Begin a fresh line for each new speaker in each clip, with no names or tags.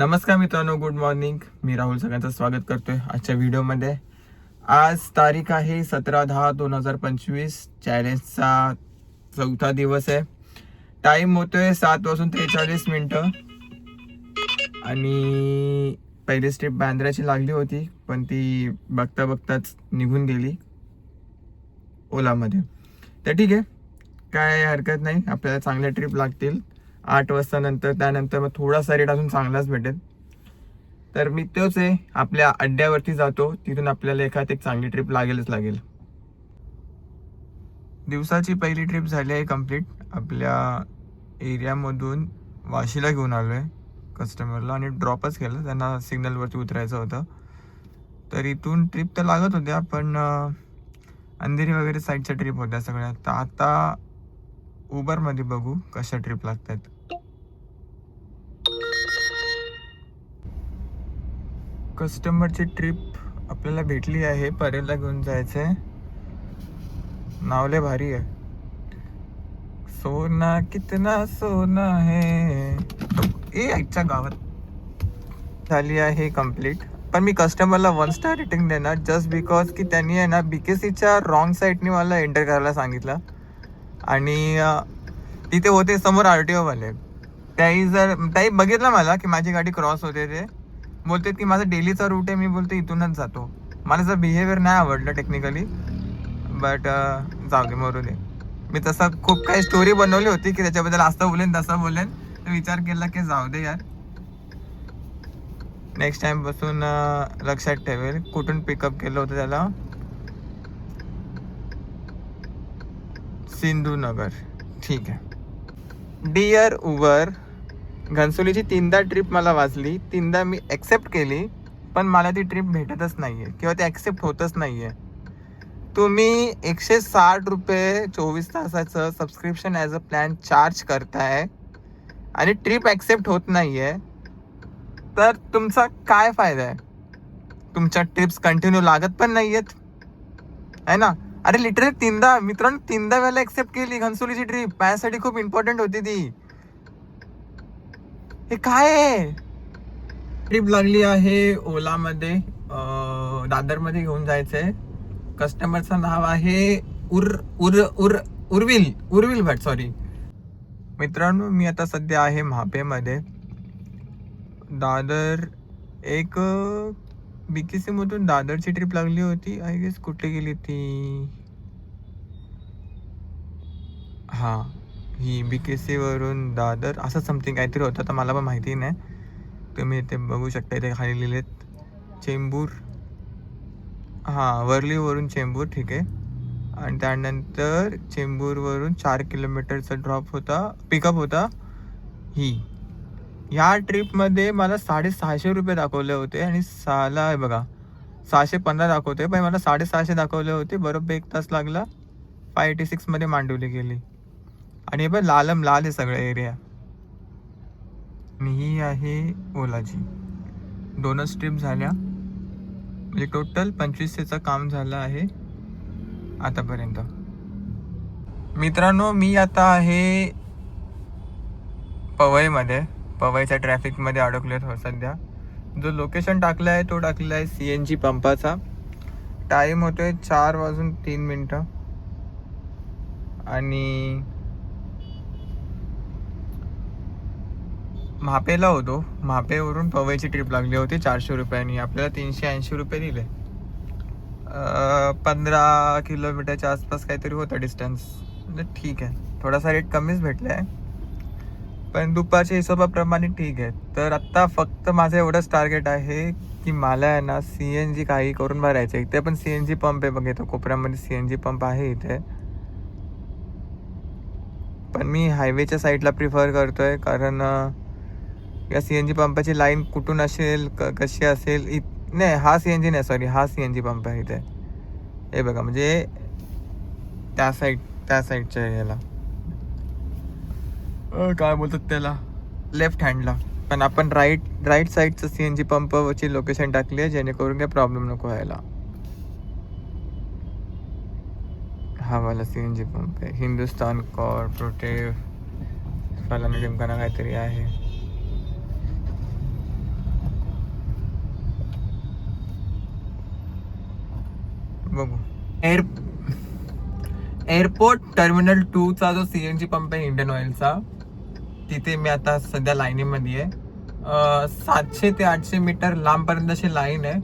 नमस्कार मित्रांनो good morning मी राहुल सगळ्यांचं स्वागत करतोय आजच्या व्हिडिओमध्ये. आज तारीख आहे सतरा दहा दोन हजार पंचवीस. चॅलेंजचा चौथा दिवस आहे. टाईम होतोय सात वाजून त्रेचाळीस मिनटं. आणि पहिली स्ट्रीप बांद्र्याची लागली होती पण ती बघता बघताच निघून गेली. ओलामध्ये. तर ठीक आहे. काय हरकत नाही. आपल्याला चांगल्या ट्रिप लागतील. आठ वाजता नंतर त्यानंतर मग थोडासा रेट अजून चांगलाच भेटेल. तर मी तोच आहे आपल्या अड्ड्यावरती जातो तिथून आपल्याला एखाद एक चांगली ट्रिप लागेलच लागेल. दिवसाची पहिली ट्रिप झाली आहे कंप्लीट आपल्या एरियामधून वाशीला घेऊन आलो आहे कस्टमरला आणि ड्रॉपच केलं. त्यांना सिग्नलवरती उतरायचं होतं. तर इथून ट्रिप तर लागत होत्या पण अंधेरी वगैरे साईडच्या ट्रिप होत्या सगळ्या. तर आता उबरमध्ये बघू कशा ट्रिप लागतात. कस्टमरची ट्रिप आपल्याला भेटली आहे परेला घेऊन जायचंय. नावले भारी आहे. सोना कितना सोना है. ए आईच्या गावात झाली आहे कंप्लीट पण मी कस्टमरला वन स्टार रेटिंग देणार जस्ट बिकॉज की त्यांनी आहे ना बी के सीच्या रॉंग साईडने मला एंटर करायला सांगितलं. आणि तिथे होते समोर आर टी ओवाले त्याही जर त्याही बघितलं मला की माझी गाडी क्रॉस होते ते. बोलते की माझा डेलीचा रूट आहे मी बोलते इथूनच जातो. मला जर बिहेवियर नाही आवडलं टेक्निकली बट जाऊ दे मरू दे. मी तसं खूप काही स्टोरी बनवली होती की त्याच्याबद्दल असं बोलेन तसं बोलेन. तर विचार केला की जाऊ दे यार. नेक्स्ट टाइम बसून लक्षात ठेवेल. कुठून पिकअप केलं होतं त्याला? सिंधुनगर ठीक आहे. डिअर उबर घनसोलीची तीनदा ट्रिप मला वाचली तीनदा मी ॲक्सेप्ट केली पण मला ती ट्रिप भेटतच नाही आहे किंवा ती ॲक्सेप्ट होतच नाही आहे तुम्ही एकशे साठ रुपये चोवीस तासाचं subscription as a plan charge करताय आणि ट्रिप ॲक्सेप्ट होत नाही आहे तर तुमचा काय फायदा आहे? तुमच्या ट्रिप्स कंटिन्यू लागत पण नाही आहेत आहे ना? अरे लिटरली तीनदा मित्रांनो तीनदा वेळेला ऍक्सेप्ट केली घनसोलीची ट्रिप माझ्यासाठी खूप इम्पॉर्टंट होती ती. हे काय ट्रिप लागली आहे ओलामध्ये दादरमध्ये घेऊन जायचंय. कस्टमरचं नाव आहे उर उर उर उर्विल उर्विल भट सॉरी मित्रांनो मी आता सध्या आहे म्हापेमध्ये. दादर एक बी के सी मधून दादरची ट्रिप लागली होती. आय गेस कुठे गेली ती? हां ही बी के सी वरून दादर. असं समथिंग काहीतरी होतं तर मला पण माहिती नाही. तुम्ही इथे बघू शकता इथे खाली लिहिलेत. चेंबूर. हां वर्लीवरून चेंबूर ठीक आहे. आणि त्यानंतर चेंबूरवरून चार किलोमीटरचा ड्रॉप होता पिकअप होता ही. ह्या ट्रिपमध्ये मला साडेसहाशे रुपये दाखवले होते आणि सहाला आहे बघा सहाशे पंधरा दाखवते पण मला साडेसहाशे दाखवले होते बरोबर एक तास लागला. फाय एटी सिक्समध्ये मांडवली गेली. आणि हे पण लालम लाल आहे सगळं एरिया आणि ही आहे ओलाची दोनच ट्रिप झाल्या. म्हणजे टोटल पंचवीसशेचं काम झालं आहे आतापर्यंत. मित्रांनो मी आता आहे पवईमध्ये. पवईच्या ट्रॅफिकमध्ये अडकलो आहे सध्या. जो लोकेशन टाकला आहे तो टाकलेला आहे सी एन जी पंपाचा. टाईम होतो आहे चार वाजून तीन मिनटं. आणि म्हापेला होतो. म्हापेवरून पवईची ट्रिप लागली होती चारशे रुपयांनी. आपल्याला तीनशे ऐंशी रुपये दिले. पंधरा किलोमीटरच्या आसपास काहीतरी होतं डिस्टन्स म्हणजे ठीक आहे. थोडासा रेट कमीच भेटला आहे पण दुपारच्या हिशोबाप्रमाणे ठीक आहे. तर आत्ता फक्त माझं एवढंच टार्गेट आहे की मला आहे ना सी एन जी काही करून भरायचं आहे. इथे पण सी एन जी पंप आहे बघितलं कोपऱ्यामध्ये सी एन जी पंप आहे इथे. पण मी हायवेच्या साईडला प्रिफर करतो आहे कारण या सी एन जी पंपाची लाईन कुठून असेल क कशी असेल इत नाही हा सी एन जी नाही सॉरी हा सी एन जी पंप आहे इथे. हे बघा म्हणजे त्या साईड त्या साईडच्या याला. काय बोलतात त्याला? लेफ्ट हँडला पण आपण राईट राईट साईडचं सी एन जी पंपची लोकेशन टाकली आहे जेणेकरून काही प्रॉब्लेम नको व्हायला. हा मला सी एन जी पंप आहे. हिंदुस्तान कॉर्पोरेटिव्ह फलाना टिमकाना काहीतरी आहे. बघू. एअर एअरपोर्ट टर्मिनल टूचा जो सी एन जी पंप आहे इंडियन ऑइलचा तिथे मी आता सध्या लाईनीमध्ये आहे. सातशे ते आठशे मीटर लांबपर्यंत अशी लाईन आहे.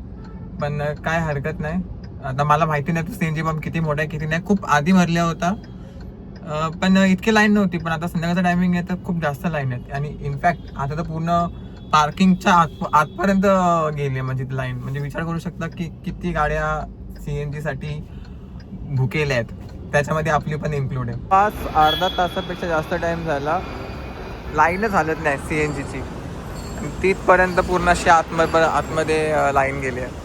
पण काय हरकत नाही. आता मला माहिती नाही सी एन जी पंप किती मोठा आहे किती नाही. खूप आधी भरला होता. पण इतकी लाईन नव्हती. पण आता संध्याकाळचं टायमिंग आहे तर खूप जास्त लाईन आहेत. आणि इनफॅक्ट आता तर पूर्ण पार्किंगच्या आत आतपर्यंत गेली आहे म्हणजे लाईन म्हणजे विचार करू शकता की किती गाड्या सी एन जीसाठी भुकेल्या आहेत. त्याच्यामध्ये आपली पण इन्क्लूड आहे. पाच अर्धा तासापेक्षा जास्त टाईम झाला. लाईनच हालत नाही सी एन जीची. तिथपर्यंत पूर्ण अशी आतम आतमध्ये लाईन गेली आहे.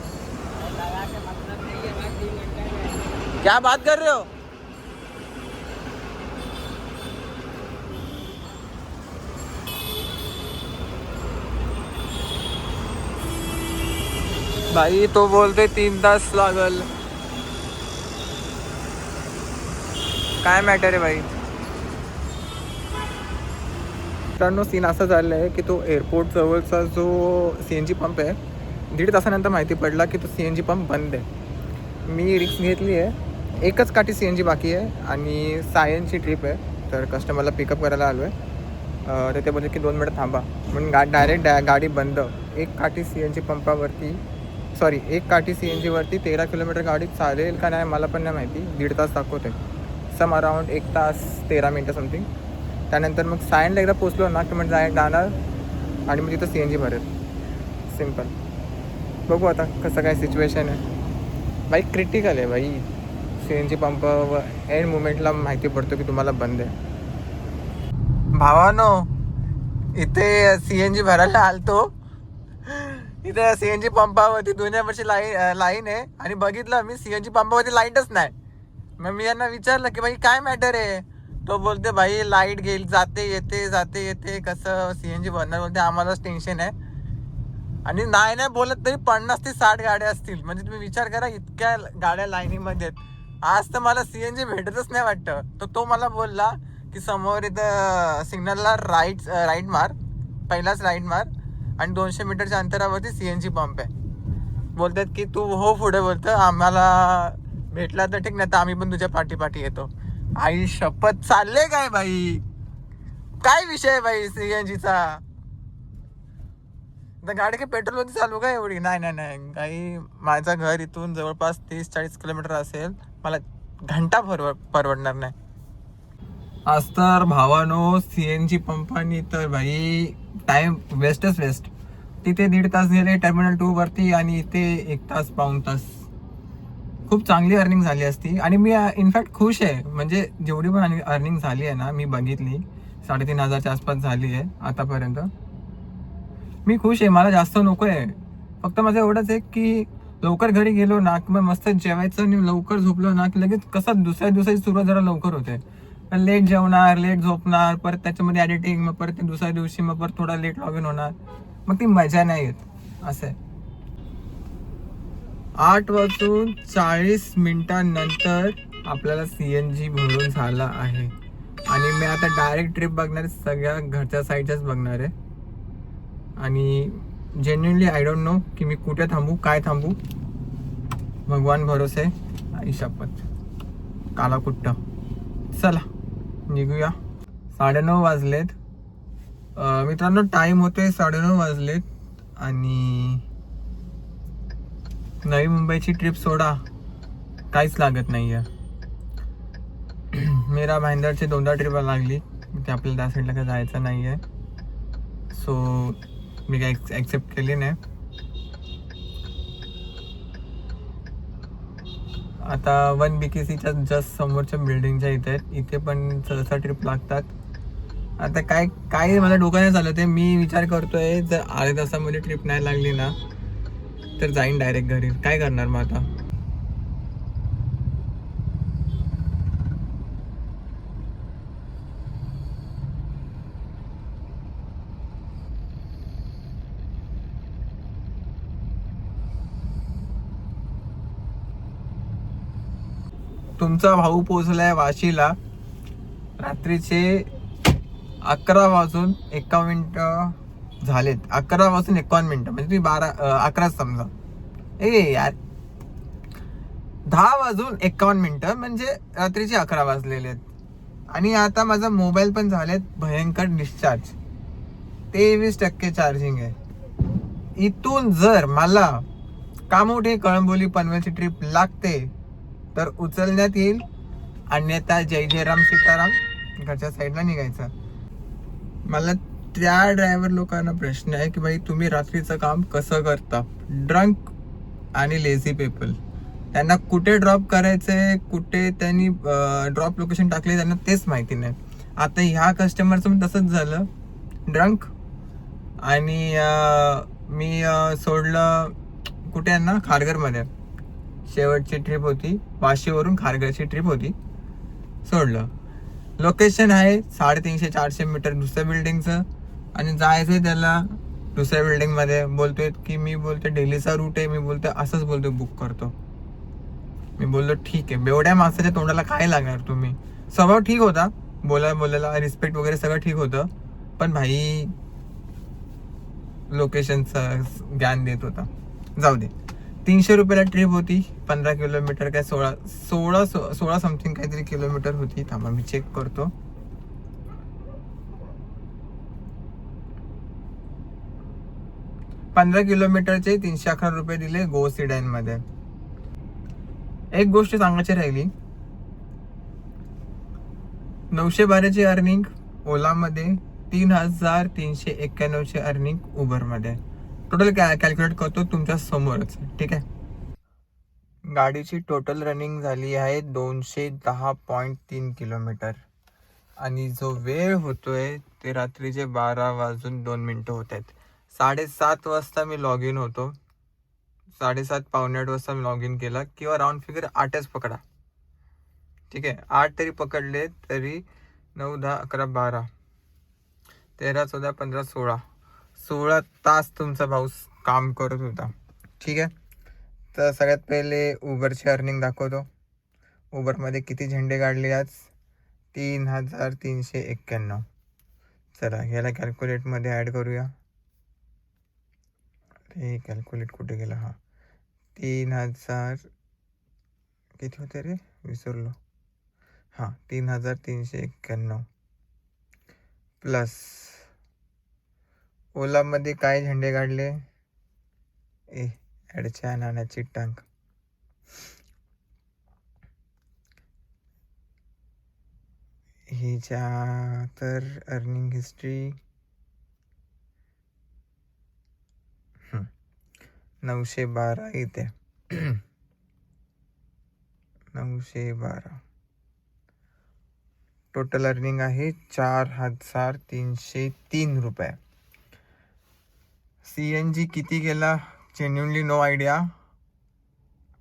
क्या बात कर रहे हो? भाई तो बोलते तीन तास लागल. काय मॅटर आहे भाई? मित्रांनो सीन असं झालं आहे की तो एअरपोर्ट जवळचा जो सी एन जी पंप आहे दीड तासानंतर माहिती पडला की तो सी एन जी पंप बंद आहे. मी रिक्स घेतली आहे. एकच काठी सी एन जी बाकी आहे आणि सायन्सची ट्रिप आहे. तर कस्टमरला पिकअप करायला आलो आहे तर ते बोलले की दोन मिनटं थांबा. म्हणून गा डायरेक्ट डा गाडी बंद. एक काठी सी एन जी पंपावरती सॉरी एक काठी सी एन जीवरती तेरा किलोमीटर गाडी चालेल का नाही मला पण नाही माहिती. दीड तास दाखवते सम अराउंड एक तास तेरा मिनटं समथिंग त्यानंतर मग सायनला एकदा पोचलो ना की म्हणजे जाणार आणि मग तिथं सी एन जी भरेल. सिंपल बघू आता कसं काय सिच्युएशन आहे. बाई क्रिटिकल आहे बाई. C N G pump end मुमेंटला माहिती पडतो की तुम्हाला बंद आहे. भावानो इथे सी एन जी भरायला आलतो. इथे सी एन जी पंपावरती दोन्ही वर्षी लाईन लाईन आहे. आणि बघितलं मी सी एन जी पंपावरती लाईटच नाही. मग मी यांना विचारलं की बाई काय मॅटर आहे? तो बोलते भाई लाइट गेली जाते येते जाते येते कसं सी एन जी भरणार? बोलते आम्हालाच टेन्शन आहे. आणि नाही नाही बोलत तरी पन्नास ते साठ गाड्या असतील. म्हणजे तुम्ही विचार करा इतक्या गाड्या लाईनीमध्ये आहेत. आज तर मला सी एन जी भेटतच नाही वाटतं. तर तो मला बोलला की समोर इथं सिग्नलला राईट राईट मार. पहिलाच राईट मार. आणि दोनशे मीटरच्या अंतरावरती सी एन जी पंप आहे. बोलतात की तू हो पुढे बोलतं. आम्हाला भेटला तर ठीक नाही तर आम्ही पण तुझ्या पाठीपाठी येतो. आई शपथ चालले काय भाई काय विषय आहे भाई सी एन जीचा तर गाडी काही पेट्रोलवरती चालू का एवढी? नाही नाही नाही. काही माझं घर इथून जवळपास तीस चाळीस किलोमीटर असेल. मला घंटा परवड परवडणार नाही. आज तर भावानो सी एन जी पंपानी तर भाई टाइम वेस्टच वेस्ट तिथे दीड तास गेले टर्मिनल टू वरती आणि इथे एक तास पाऊन तास. खूप चांगली अर्निंग झाली असती. आणि मी इनफॅक्ट खुश आहे. म्हणजे जेवढी पण अर्निंग झाली आहे ना मी बघितली. साडेतीन हजारच्या आसपास झाली आहे आतापर्यंत. मी खुश आहे. मला जास्त नको आहे. फक्त माझं एवढंच आहे की लवकर घरी गेलो ना किंवा मस्त जेवायचं आणि लवकर झोपलो ना की लगेच कसं दुसऱ्या दिवसाची सुरुवात जरा लवकर होते. पण लेट जेवणार लेट झोपणार परत त्याच्यामध्ये एडिटिंग मग परत ते दुसऱ्या दिवशी मग परत थोडा लेट लॉग इन होणार. मग ती मजा नाही येत. असं आहे. आठ वाजून चाळीस मिनिटांनंतर आपल्याला सी एन जी भरून झाला आहे. आणि मी आता डायरेक्ट ट्रिप बघणार आहे, सगळ्या घरच्या साईडच्याच बघणार आहे. आणि जेन्युनली आय डोंट नो की मी कुठे थांबू काय थांबू. भगवान भरोसे आई शपथ काला कुट्ट चला निघूया. साडेनऊ वाजलेत. मित्रांनो टाईम होते साडेनऊ वाजलेत. आणि नवी मुंबईची ट्रिप सोडा. काहीच लागत नाही आहे मीरा भाईंदरची दोनदा ट्रिप लागली. ते आपल्याला त्या साईडला काही जायचं नाही आहे सो मी काही ॲक्सेप्ट केली नाही. आता वन बी के सीच्या जस्ट समोरच्या बिल्डिंगच्या इथे आहेत. इथे पण सहसा ट्रिप लागतात. आता काय काय मला डोक्याने झालं ते मी विचार करतोय जर अर्ध्या तासामध्ये ट्रिप नाही लागली ना तर जाईन डायरेक्ट घरी. काय करणार मग आता? तुमचा भाऊ पोचलाय वाशीला. रात्रीचे अकरा वाजून एका मिनटं झालेत. अकरा वाजून एकावन्न मिनिटं. म्हणजे तुम्ही बारा अकराच समजा. ए यार. दहा वाजून एकावन्न मिनटं म्हणजे रात्रीचे अकरा वाजलेले आहेत. आणि आता माझा मोबाईल पण झालेत भयंकर डिस्चार्ज तेवीस टक्के चार्जिंग आहे. इथून जर मला कामोठे कळंबोली पनवेलची ट्रिप लागते तर उचलण्यात येईल. अन्यथा जय जयराम सीताराम. घरच्या साईडला निघायचं. मला त्या ड्रायव्हर लोकांना प्रश्न आहे की भाई तुम्ही रात्रीचं काम कसं करता? ड्रंक आणि लेझी पीपल त्यांना कुठे ड्रॉप करायचं आहे कुठे त्यांनी ड्रॉप लोकेशन टाकले त्यांना तेच माहिती नाही. आता ह्या कस्टमरचं पण तसंच झालं. ड्रंक आणि मी सोडलं कुठे आहे ना खारघरमध्ये. शेवटची ट्रिप होती. वाशीवरून खारघरची ट्रिप होती. सोडलं. लोकेशन आहे साडेतीनशे चारशे मीटर दुसऱ्या बिल्डिंगचं आणि जायचंय त्याला दुसऱ्या बिल्डिंगमध्ये बोलतोय की मी बोलतोय डेलीचा रूट आहे मी बोलतोय असंच बोलतोय बुक करतो. मी बोललो ठीक आहे. बेवड्या माणसाच्या तोंडाला काय लागणार तुम्ही? स्वभाव ठीक होता. बोला बोलायला रिस्पेक्ट वगैरे सगळं ठीक होतं. पण भाई लोकेशनचं ज्ञान देत होता. जाऊ दे. तीनशे रुपयाला ट्रिप होती. पंधरा किलोमीटर काय सोळा सोळा सो- सोळा समथिंग काहीतरी किलोमीटर होती. थांबा मी चेक करतो. पंधरा किलोमीटरचे तीनशे अकरा रुपये दिले गो सिडाईनमध्ये एक गोष्ट सांगायची राहिली. नऊशे बाराची अर्निंग ओलामध्ये तीन हजार तीनशे एक्क्याण्णवचे अर्निंग उबरमध्ये. टोटल कॅ कॅल्क्युलेट करतो तुमच्या समोरच ठीक आहे? गाडीची टोटल रनिंग झाली आहे दोनशे दहा पॉईंट तीन किलोमीटर. आणि जो वेळ होतोय ते रात्रीचे बारा वाजून दोन मिनटं होत आहेत. साडेसात वाजता मी लॉग इन होतो. साडेसात पावणे आठ वाजता मी लॉग इन केला किंवा राऊंड फिगर आठच पकडा. ठीक आहे? आठ तरी पकडले तरी नऊ दहा अकरा बारा. तेरा चौदा पंधरा सोळा. सोळा तास तुमचा भाऊ काम करत होता. ठीक आहे? तर सगळ्यात पहिले उबरची अर्निंग दाखवतो. उबरमध्ये किती झेंडे काढले आज? तीन हजार तीनशे एक्क्याण्णव. चला याला कॅल्क्युलेटमध्ये ॲड करूया. ते कॅल्क्युलेट कुठे गेला हा. तीन हजार किती होते रे? विसरलो. हां तीन हजार तीनशे एक्क्याण्णव प्लस ओलामध्ये काय झेंडे काढले? ए ॲडच्या नाण्याची टांग हिच्या तर अर्निंग हिस्ट्री नऊशे बारा येते नऊशे बारा. टोटल अर्निंग आहे चार हजार तीनशे तीन रुपये. सी एन जी किती गेला? जेन्युनली नो आयडिया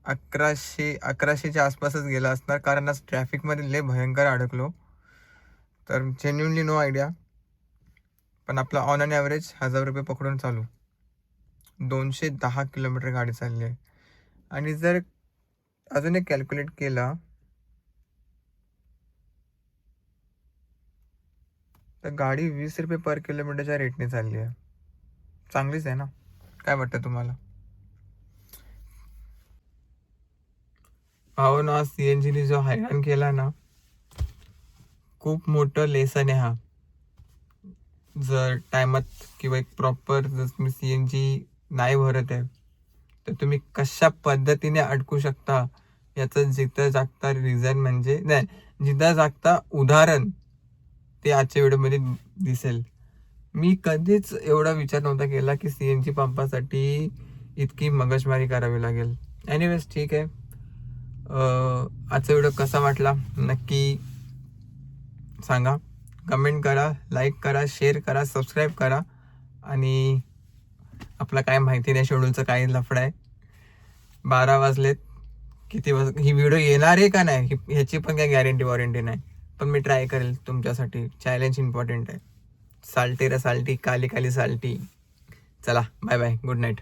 अकराशे अकराशेच्या आसपासच गेला असणार कारण आज ट्रॅफिकमध्ये लय भयंकर अडकलो. तर जेन्युनली नो आयडिया पण आपला ऑन अँड ॲव्हरेज हजार रुपये पकडून चालू. दोनशे दहा किलोमीटर गाडी चालली आहे. आणि जर अजून एक कॅल्क्युलेट केला तर गाडी वीस रुपये पर किलोमीटरच्या रेटने चालली आहे. चांगलीच आहे ना? काय वाटतं तुम्हाला? हो ना सी एन जीने जो हैराण केला ना खूप मोठं लेसन आहे हा. जर टायमात किंवा एक प्रॉपर जर तुम्ही सी एन जी नाही भरत आहे. तर तुम्ही कशा पद्धतीने अडकू शकता? याचं जिथं जागता रिझन म्हणजे नाही जिथं जागता उदाहरण ते आजच्या व्हिडिओमध्ये दिसेल. मी कधीच एवढा विचार नव्हता केला की सी एन जी पंपासाठी इतकी मगजमारी करावी लागेल. एनिवेज ठीक आहे. आजचा व्हिडिओ कसा वाटला? नक्की सांगा. कमेंट करा लाईक करा शेअर करा सबस्क्राईब करा. आणि आपला काय माहिती नाही शेड्यूलचं काय लफड आहे. बारा वाजलेत. किती वाज ही व्हिडिओ येणार आहे का नाही? ही- ह्याची पण काही गॅरंटी वॉरंटी नाही. पण मी ट्राय करेल तुमच्यासाठी. चॅलेंज इम्पॉर्टंट आहे. साल्टी र साल्टी काली काली साल्टी. चला बाय बाय गुड नाईट